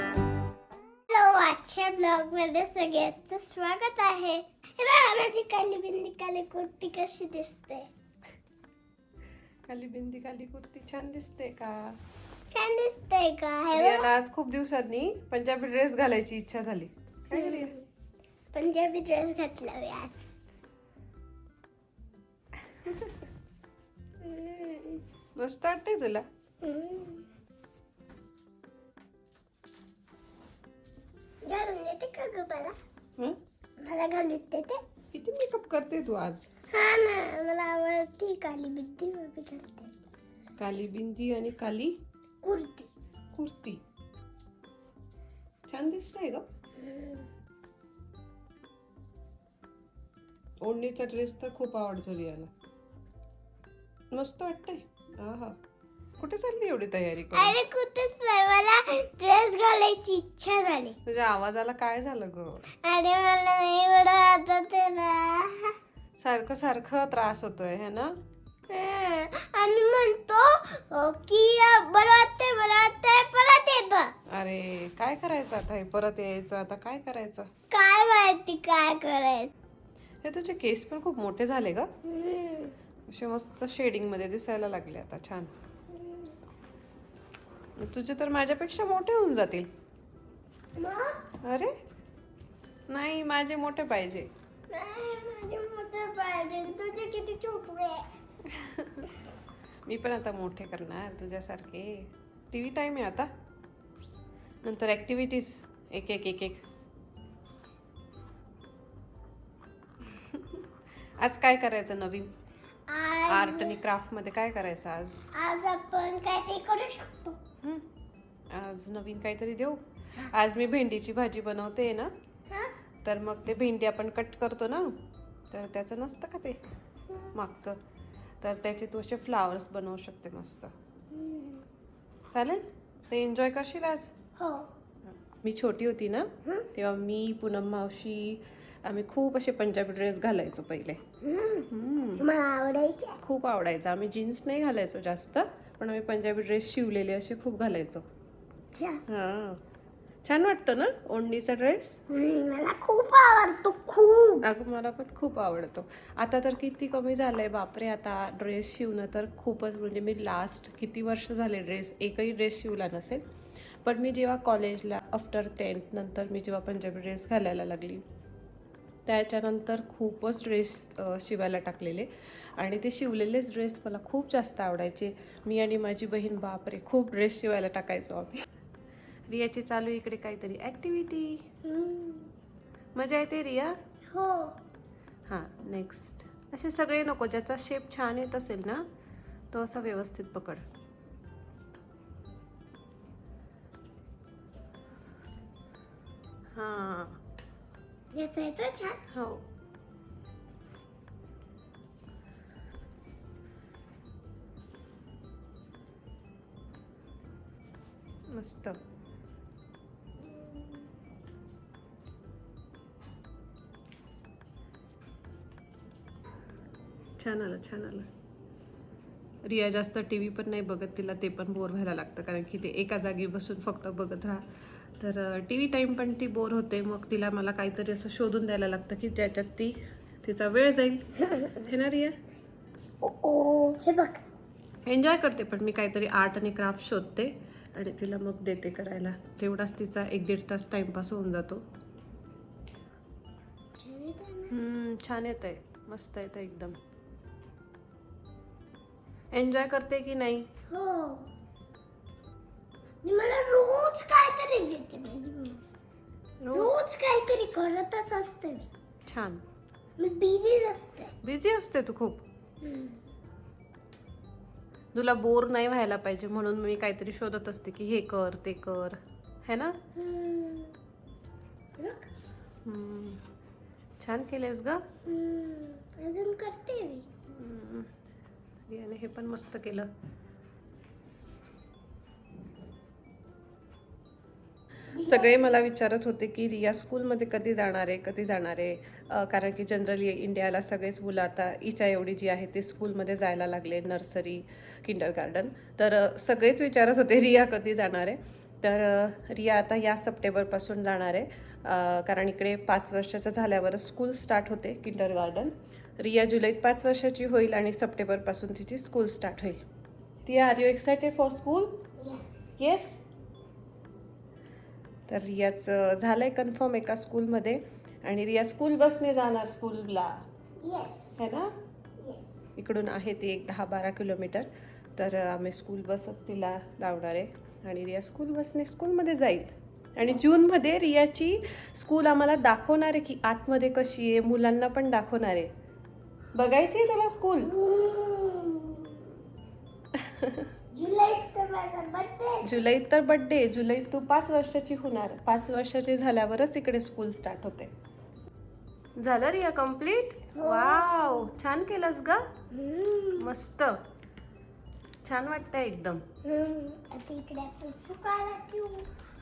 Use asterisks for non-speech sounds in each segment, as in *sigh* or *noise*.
Hello आजच्या ब्लॉगमध्ये सगळ्यांचं स्वागत आहे हे बघा माझी काली बिंदी काली कुर्ती कशी दिसते काली बिंदी काली कुर्ती छान दिसते का छान दिसते का हे. रियाला आज खूप दिवसांनी पंजाबी ड्रेस घालायची इच्छा झाली काय? पंजाबी ड्रेस घातला मी आज. *laughs* मस्त वाटते तुला. घालून देते का ग मला? हं? मला घालून देते. किती मेकअप करते तू आज? हा ना मला आवडती काली बिंदी मी घालते. काली बिंदी आणि काली कुर्ती. कुर्ती. छान दिसतंय ग. ओढणीचा ड्रेस तर खूप आवडतो रियाला. मस्त वाटतंय. कुठे चालली एवढी तयारी करून? अरे कुठेच नाही मला ड्रेस घालायची इच्छा झाली. तुझ्या आवाजाला काय झालं ग? अरे मला नाही बरं वाटत आहे ना. सारखं सारखं त्रास होतोय है ना? हं. आम्ही म्हणतो अ, की अ, बरं वाटतंय बरं वाटतंय परत येतं. अरे काय करायचं आता? हे परत यायचं आता काय करायचं? काय माहिती काय करायचं. हे तुझे केस पण खूप मोठे झाले ग. हं. असे मस्त शेडिंगमध्ये दिसायला लागले आता छान. तुझे तर माझ्यापेक्षा मोठे होऊन जातील? अरे? नाही माझे मोठे पाहिजे. तुझे किती छोटे. मी पण आता मोठे करणार तुझ्यासारखे. टी व्ही टाईम आहे आता. नंतर ॲक्टिव्हिटीज एक एक एक एक. *laughs* आज काय करायचं नवीन? आर्ट आणि क्राफ्टमध्ये काय करायचं आज? आज आपण काय ते करू शकतो? आज नवीन काहीतरी देऊ? आज मी भेंडीची भाजी बनवते ना? हा? तर मग ते भेंडी आपण कट करतो ना? तर त्याचं नसतं का ते? मागचं. तर त्याचे तू असे फ्लावर्स बनवू शकते मस्त. चालेल? ते एन्जॉय करशील आज? हो. मी छोटी होती ना? तेव्हा मी पूनम मावशी आम्ही खूप असे पंजाबी ड्रेस घालायचो पहिले. हम्म. मला आवडायचे. खूप आवडायचं. आम्ही जीन्स नाही घालायचो जास्त पण आम्ही पंजाबी ड्रेस शिवलेले असे खूप घालायचो. हां. छान वाटतं ना ओढणीचा ड्रेस मला खूप आवडतो खूप. अगं मला पण खूप आवडतो. आता तर किती कमी झालंय बापरे आता ड्रेस शिवणं तर खूपच म्हणजे मी लास्ट किती वर्ष झाले ड्रेस एकही ड्रेस शिवला नसेल. पण मी जेव्हा कॉलेजला आफ्टर टेन्थ नंतर मी जेव्हा पंजाबी ड्रेस घालायला लागली त्याच्यानंतर खूपच ड्रेस शिवायला टाकलेले. आणि ते शिवलेलेच ड्रेस मला खूप जास्त आवडायचे. मी आणि माझी बहीण बापरे खूप ड्रेस शिवायला टाकायचो आम्ही. रियाची चालू इकडे काहीतरी. ॲक्टिव्हिटी मजा येते रिया? हो. हां नेक्स्ट असे सगळे नको ज्याचा शेप छान येत असेल ना तो असा व्यवस्थित पकड. हां. याचा येतो छान हो मस्त छान आलं छान आलं रिया जास्त टी व्ही पण नाही बघत तिला ते पण बोर व्हायला लागतं कारण की ते एका जागी बसून फक्त बघत राहा. तर टी व्ही टाईम पण ती बोर होते. मग तिला मला काहीतरी असं शोधून द्यायला लागतं की ज्याच्यात ती तिचा वेळ जाईल. हे ना रिया ओ हे बघ. एन्जॉय करते पण मी काहीतरी आर्ट आणि क्राफ्ट शोधते आणि तिला मग देते करायला. तेवढाच तिचा एक दीड तास टाईमपास होऊन जातो. छान येत आहे. मस्त येतं एकदम. एन्जॉय करते की नाही? हो. मला रोज काहीतरी देते माझी. रोज? काहीतरी करतच असते मी. छान. मी बिझीच असते. बिझी असते तू खूप. तुला बोर नाही व्हायला पाहिजे म्हणून मी काहीतरी शोधत असते की हे कर ते कर. है ना? हम्म. छान केलेस ग. अजून करते मी. रियाने हे पण मस्त केलं. सगळे मला विचारत होते की रिया स्कूलमध्ये कधी जाणार आहे कधी जाणार आहे? कारण की जनरली इंडियाला सगळेच मुलं आता हिच्या एवढी जी आहे ते स्कूलमध्ये जायला लागले नर्सरी किंडर गार्डन तर सगळेच विचारत होते रिया कधी जाणार आहे? तर रिया आता या सप्टेंबरपासून जाणार आहे. कारण इकडे पाच वर्षाचं झाल्यावरच स्कूल स्टार्ट होते किंडर गार्डन रिया जुलैत पाच वर्षाची होईल आणि सप्टेंबरपासून तिची स्कूल स्टार्ट होईल. Riya are you excited for school yes yes तर रियाचं झालंय कन्फर्म एका स्कूलमध्ये आणि रिया स्कूल बसने जाणार स्कूलला येस है ना? इकडून आहे ते एक दहा बारा किलोमीटर तर आम्ही स्कूल बसच तिला लावणार आहे. आणि रिया स्कूल बसने स्कूलमध्ये जाईल. आणि जूनमध्ये रियाची स्कूल आम्हाला दाखवणार आहे की आतमध्ये कशी आहे मुलांना पण दाखवणार आहे. बघायची आहे तुला स्कूल *laughs* जुलै तर माझा बर्थडे जुलैत तर बड्डे जुलैत तू पाच वर्षाची होणार. पाच वर्षाची झाल्यावरच इकडे स्कूल स्टार्ट होते. झालं रिया कंप्लीट वाव छान केलंस ग. मस्त. छान वाटतंय एकदम. आता इकडे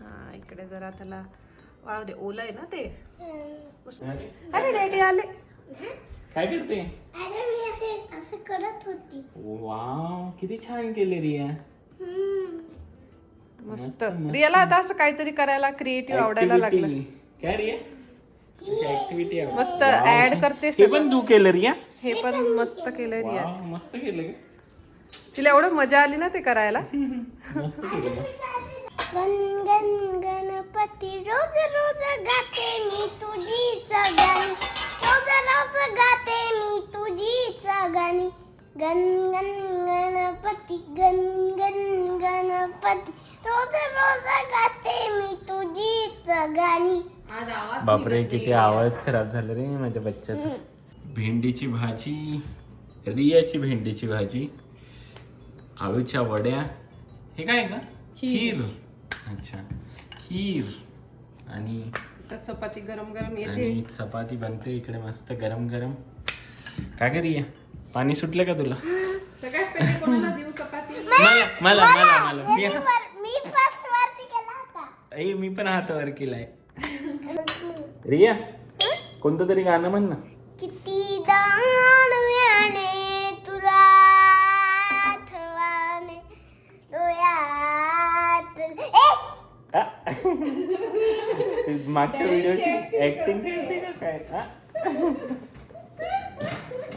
हा इकडे जरा त्याला वाळू दे ओलं आहे ना ते. अरे डॅडी आले. काय करते? अरे मी असे करत होती. वाव किती छान केले रिया. मस्त. रियाला आता असं काहीतरी करायला क्रिएटिव्ह आवडायला लागलं. काय रिया? ऍक्टिव्हिटी मस्त ऍड करते हे पण तू केलं रिया? हे पण मस्त केलंय रिया. मस्त केलं. तिला एवढं मजा आली ना ते करायला. मस्त केलं मस्त. गण गण गणपती रोज रोज गाते मी तुझीच गाणी. रोज रोज गाते मी तुझीच गाणी. गण गण गणपती गण गण गणपती. रोज रोज गाते मी तुझीच गाणी बापरे किती आवाज खराब झाला रे माझ्या बच्च्याचा. भेंडीची भाजी रियाची भेंडीची भाजी आळूच्या वड्या. हे काय का? खीर. अच्छा खीर. आणि तर चपाती गरम गरम येते. आणि चपाती बनते इकडे मस्त गरम गरम काय का रिया पाणी सुटलं का तुला? सगळ्यात पहिले कोणाला देऊ चपाती? *laughs* मला मला मला मला मी मी फर्स्ट वरती गेला होता. आई मी पण हातावर केलाय. *laughs* रिया कोणतं तरी गाणं म्हण ना. किती दानव्याने तुला आठवाने डोळ्यात ए! आ? ते मागच्या व्हिडिओची ऍक्टिंग करते का काय? आ?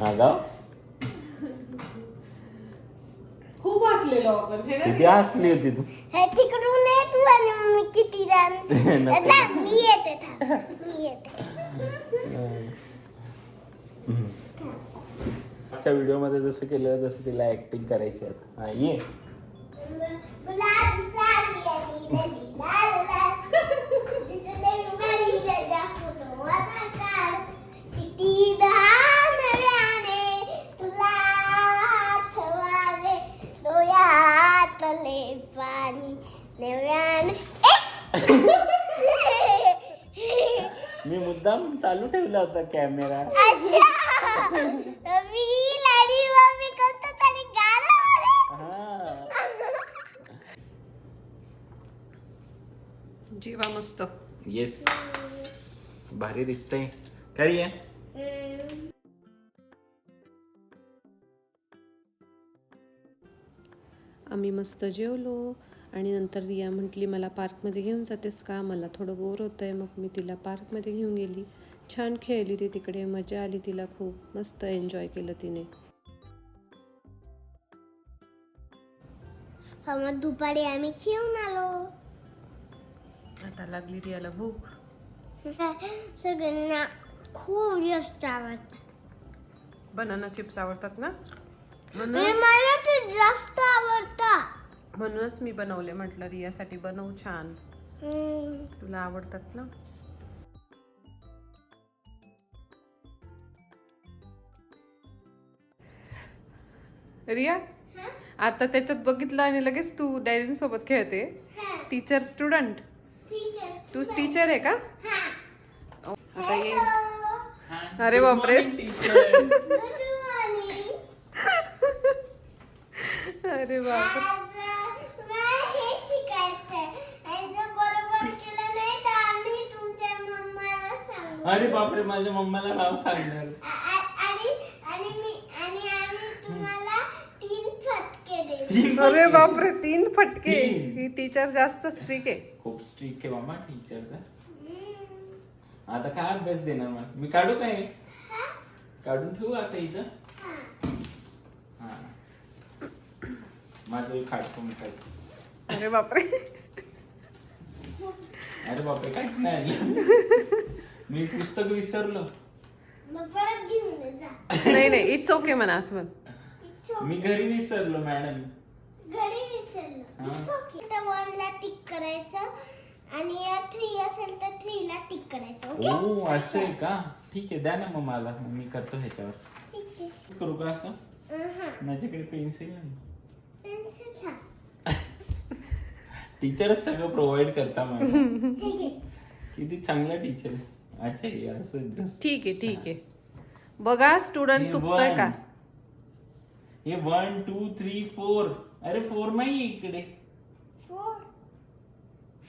आगाव खूप हसलेलो आपण हे ना किती हसली होती तू. हे तिकडून ये तू आणि मी किती *laughs* नको. मी येते थांब. मी येते. मागच्या व्हिडिओमध्ये जसं केलं तसं तिला ऍक्टिंग करायची आता हा ये गुलाबी साडी आणि लली लाल लाल. दिसते बरी रजा फुलवाचा काळ. किती दानव्याने तुला आठवाने. डोळ्यातले पाणी नव्याने ए! मी मुद्दाम चालू ठेवला होता कॅमेरा. हा. जीवा मस्त. येस भारी दिसतंय. काय आम्ही मस्त जेवलो. आणि नंतर रिया म्हटली मला पार्कमध्ये घेऊन जातेस का? मला थोडं बोर होतं आहे मग मी तिला पार्कमध्ये घेऊन गेली. छान खेळली ती तिकडे. मजा आली तिला खूप. मस्त एन्जॉय केलं तिने. मग दुपारी आम्ही खेळून आलो. आता लागली रियाला भूक. *laughs* सगळ्यांना खूप जास्त आवडतं. बनाना चिप्स आवडतात ना? मला ते जास्त आवडतं. म्हणूनच मी बनवले म्हटलं रियासाठी बनवू छान. तुला आवडतात ना? रिया आता त्याच्यात बघितलं आणि लगेच तू डॅडी सोबत खेळते. टीचर स्टुडंट तू टीचर आहे का? हा. आता ये. *laughs* अरे बापरे. अरे बाप अरे बापरे माझ्या मम्माला नाव सांगणार. आ- आ- आणि आणि मी आणि आम्ही तुम्हाला तीन फटके देऊ. तीन अरे फटके. बापरे तीन फटके. तीन. ही टीचर जास्त स्ट्रिक आहे. खूप स्ट्रिक आहे मामा टीचरचा आता काय अभ्यास देणार मला मी काढू काय? काढून ठेवू आता इथं? हा. माझं काढतो मी काढतो अरे बापरे. अरे बापरे काहीच नाही. आलं मी पुस्तक विसरलो. मग परत घेऊन ये जा. नाही नाही इट्स ओके म्हणा असं It's okay. मी घरी विसरलो मॅडम. घरी विसरलो. It's okay. तर वनला टिक करायचं आणि थ्री असेल तर थ्रीला टिक करायचं ओके ओ असं आहे का? ठीक आहे द्या ना मग मला. मग मी करतो ह्याच्यावर. ठीक आहे. करू का असं? अहं. माझ्याकडे पेन्सिल नाही पेन्सिल हा. *laughs* टीचरच सगळं प्रोव्हाइड करता मला. ठीक आहे. किती चांगला टीचर अच्छा हे असं just- ठीक आहे ठीक आहे. बघा स्टुडंट हे चुकतोय का. हे वन टू थ्री फोर अरे फोर नाही इकडे. फोर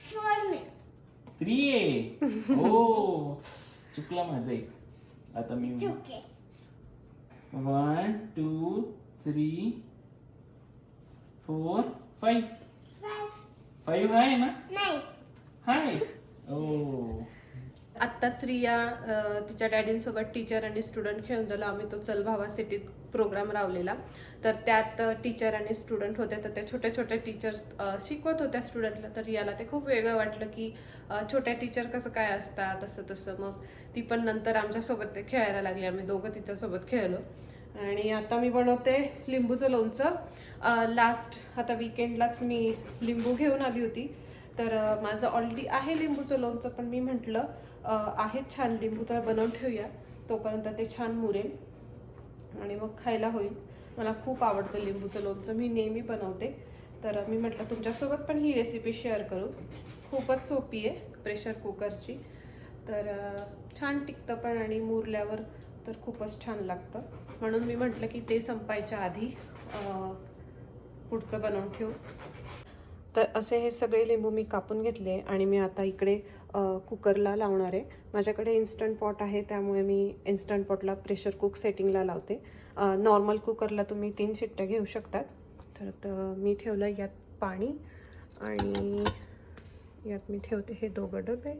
फोर मी थ्री आहे. *laughs* हो. चुकला माझं एक. आता मी one two three four five five five आहे ना? नाही हाय ओ आत्ताच रिया तिच्या डॅडींसोबत टीचर आणि स्टुडंट खेळून झाला. आम्ही तो चल भावा सिटीत प्रोग्राम रावलेला. तर त्यात टीचर आणि स्टुडंट होते. तर त्या छोट्या छोट्या टीचर शिकवत होत्या स्टुडंटला तर रियाला ते खूप वेगळं वाटलं की छोट्या टीचर कसं काय असतात तसं तसं. मग ती पण नंतर आमच्यासोबत ते खेळायला लागली. आम्ही दोघं तिच्यासोबत खेळलो. आणि आता मी बनवते लिंबूचं लोणचं. लास्ट आता विकेंडलाच मी लिंबू घेऊन आली होती. तर माझं ऑलरेडी आहे लिंबूचं लोणचं पण मी म्हटलं आहेत छान लिंबू तर बनवून ठेवूया. तोपर्यंत ते छान मुरेल आणि मग खायला होईल. मला खूप आवडतं लिंबूचं लोणचं. मी नेहमी बनवते. तर मी म्हटलं तुमच्यासोबत पण ही रेसिपी शेअर करू. खूपच सोपी आहे प्रेशर कुकरची तर छान टिकतं पण आणि मुरल्यावर तर खूपच छान लागतं. म्हणून मी म्हटलं की ते संपायच्या आधी पुढचं बनवून ठेवू. तर असे हे सगळे लिंबू मी कापून घेतले आणि मी आता इकडे कुकरला लावणार आहे. माझ्याकडे इन्स्टंट पॉट आहे त्यामुळे मी इन्स्टंट पॉटला प्रेशर कुक सेटिंगला लावते. नॉर्मल कुकरला तुम्ही तीन शिट्ट्या घेऊ शकतात. तर मी ठेवलं यात पाणी आणि यात मी ठेवते हे दोघं डबे.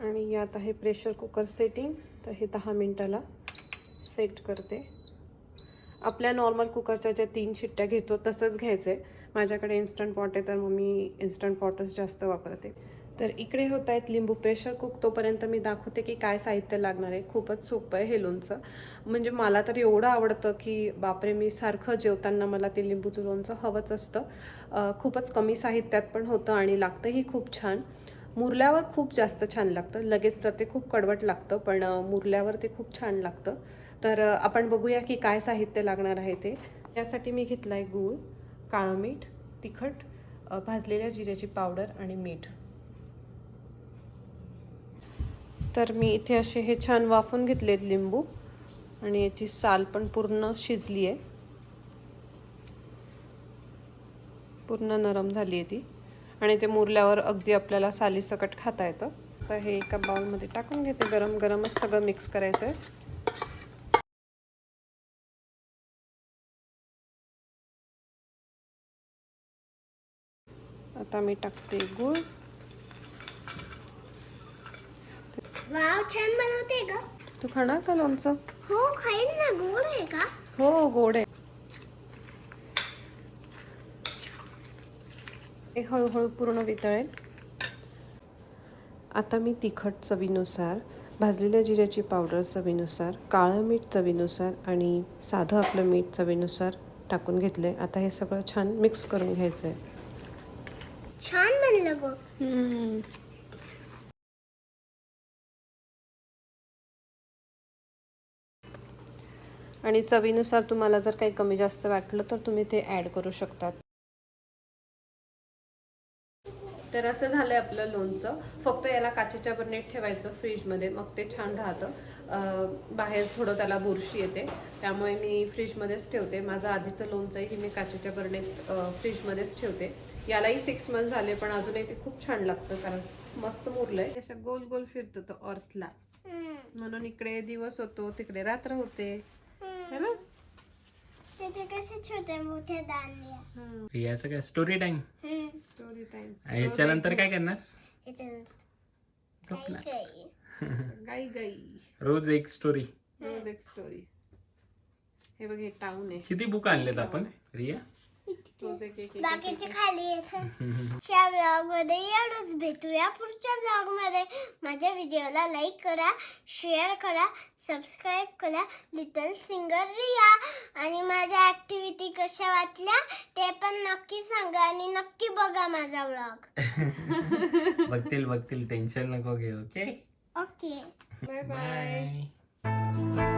आणि यात आहे प्रेशर कुकर सेटिंग तर हे दहा मिनटाला सेट करते. आपल्या नॉर्मल कुकरच्या ज्या तीन शिट्ट्या घेतो तसंच घ्यायचं आहे माझ्याकडे इन्स्टंट पॉट आहे तर मग मी इन्स्टंट पॉटच जास्त वापरते. तर इकडे होत आहेत लिंबू प्रेशर कुक तोपर्यंत मी दाखवते की काय साहित्य लागणार आहे. खूपच सोपं आहे हे लोणचं म्हणजे मला तर एवढं आवडतं की बापरे मी सारखं जेवताना मला ते लिंबूचं लोणचं हवंच असतं. खूपच कमी साहित्यात पण होतं आणि लागतंही खूप छान. मुरल्यावर खूप जास्त छान लागतं. लगेच तर ते खूप कडवट लागतं पण मुरल्यावर ते खूप छान लागतं. तर आपण बघूया की काय साहित्य लागणार आहे ते. यासाठी मी घेतलं आहे गूळ काळं मीठ तिखट भाजलेल्या जिऱ्याची पावडर आणि मीठ. तर मी इथे असे हे छान वाफून घेतलेत लिंबू आणि याची साल पण पूर्ण शिजली आहे. पूर्ण नरम झाली आहे ती. आणि ते मुरल्यावर अगदी आपल्याला सालीसकट खाता येतं. तर हे एका बाउलमध्ये टाकून घेते. गरम गरमच सगळं मिक्स करायचं आहे आता मी टाकते गूळ. वाव छान बनवते का तू खाणार का लोणचं? हो खाईन ना गोड आहे का? हो गोड आहे. हे हळूहळू पूर्ण वितळेल. आता मी तिखट चवीनुसार भाजलेल्या जिऱ्याची पावडर चवीनुसार काळं मीठ चवीनुसार आणि साधं आपलं मीठ चवीनुसार टाकून घेतले आता हे सगळं छान मिक्स करून घ्यायचं आहे छान आणि चवीनुसार तुम्हाला जर काही कमी जास्त वाटलं तर तुम्ही ते ॲड करू शकतात. तर असं झालं आहे आपलं लोणचं. फक्त याला काचेच्या बरणीत ठेवायचं फ्रीजमध्ये. मग ते छान राहतं. बाहेर थोडं त्याला बुरशी येते. त्यामुळे मी फ्रीजमध्येच ठेवते. माझं आधीचं लोणचंही मी काचेच्या बरणीत फ्रीजमध्येच ठेवते. यालाही सिक्स मंथ झाले पण अजूनही ते खूप छान लागतं कारण मस्त मुरलंय. अशा गोल गोल फिरतो तो अर्थला. म्हणून इकडे दिवस होतो तिकडे रात्र होते. है ना? त्याचे कसे छोटे मोठे दांड्या. रियाचं काय? Story time. स्टोरी टाइम याच्यानंतर काय करणार? गाई *laughs* गाई रोज एक स्टोरी रोज एक स्टोरी हे बघ हे टाऊन आहे. किती बुक आणलेत आपण? रिया? बाकीचे खाली येतात च्या ब्लॉगमध्ये एवढंच भेटूया पुढच्या ब्लॉगमध्ये माझ्या व्हिडिओला लाईक करा शेअर करा सबस्क्राईब करा लिटल सिंगर रिया आणि माझ्या ऍक्टिव्हिटी कशा वाटल्या ते पण नक्की सांगा आणि नक्की बघा माझा ब्लॉग बघतील बघतील टेन्शन नको घेऊ ओके ओके बाय बाय